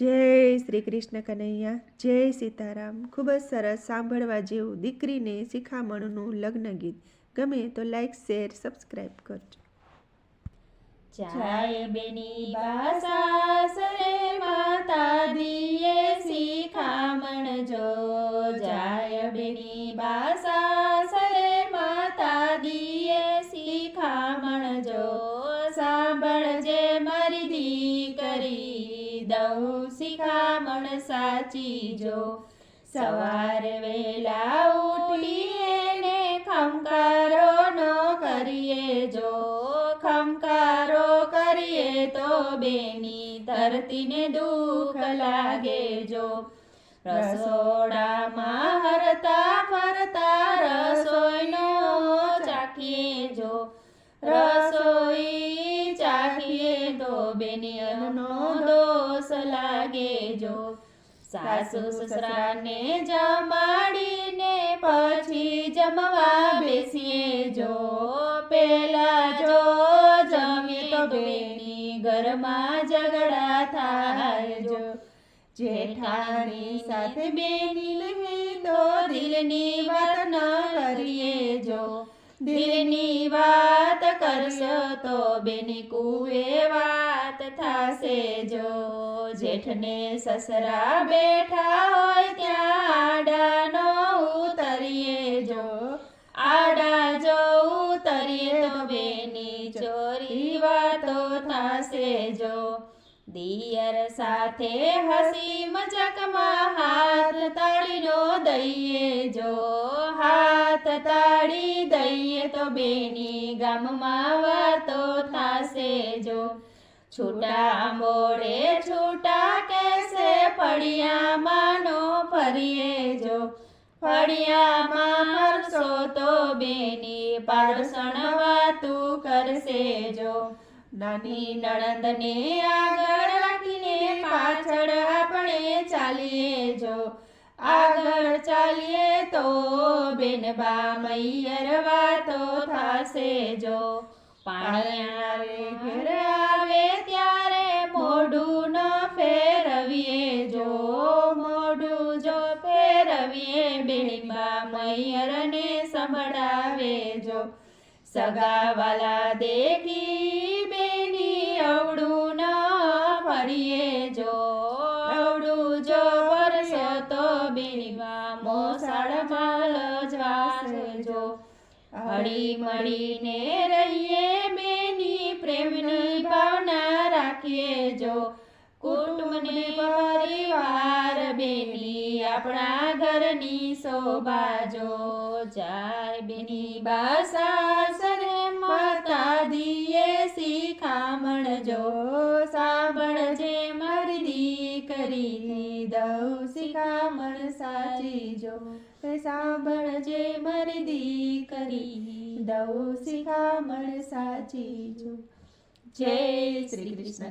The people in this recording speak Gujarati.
જય શ્રી કૃષ્ણ કનૈયા, જય સીતારામ. ખૂબ જ સરસ સાંભળવા જેવું દીકરીને શિખામણનું લગ્ન ગીત. ગમે તો લાઈક શેર સબસ્ક્રાઈબ કરજો. જાય બેની બાસા સરે માતા દિયે શિખામણ જો. જાય બેની બાસા સરે માતા દિયે શિખામણ જો. સાંભળજે દઉં શિખામણ સાચી જો. સવાર વેલા ઉઠીએ ને ખમકારો નો કરીએ જો. ખમકારો કરીએ તો બેની ધરતીને દુઃખ લાગે જો. રસોડામાં હરતા ફરતા રસોઈનો ચાખીએ જો. રસોઈ ચાખીએ તો બેની અન્નનો દોષ લાગે જો. સાસુ સસરાને જમાડીને પછી જમવા બેસીએ જો. પેલા જો જમી તો બેની ઘરમાં ઝઘડા થાય જો. જેઠાણી સાથે બેની નહીં તો દિલની વાત ન કરીએ જો. દિલની વાત કરશો તો બેની કુએ વાત થાશે જો. જેઠને સસરા બેઠા હોય ત્યાં આડાનો ઉતરીએ જો. આડા જો ઉતરીએ તો બેની ચોરી વાતો થાશે જો. દિયર સાથે હસી મજાકમાં હાથ તાળીનો દઈએ જો. તાળી દઈએ તો બેની ગામમાં વાતો થાશે જો. છૂટા મોડે છૂટા કેસે ફળિયામાંનો ફરીએ જો. ફળિયામાં હરશો તો બેની પાડસણ વાતું કરશે જો. નાની નણંદને આગળ રાખીને પાછળ આપણે ચાલીએ જો. આગળ ચાલીએ તો બેનબા મૈયર વાતો થાશે જો. પાણી ઘર આવે ત્યારે મોઢું ન ફેરવીએ જો. મોઢું જો ફેરવીએ બેનબા મૈયરને સંભળાવે જો. સગાવાલા દેખી હળી મળીને રહીએ બેની પ્રેમની ભાવના રાખીએ જો. કુટુંબને પરિવાર બેની આપણા ઘરની શોભા જો. જાય બેની બાસાસને માતા દીએ શિખામણ જો. સાંભળજે મારી દીકરી દઉં શિખામણ સાચી જો સાંભળજે મારી દીકરી. દઉં શિખામણ સાચી જો જય શ્રી કૃષ્ણ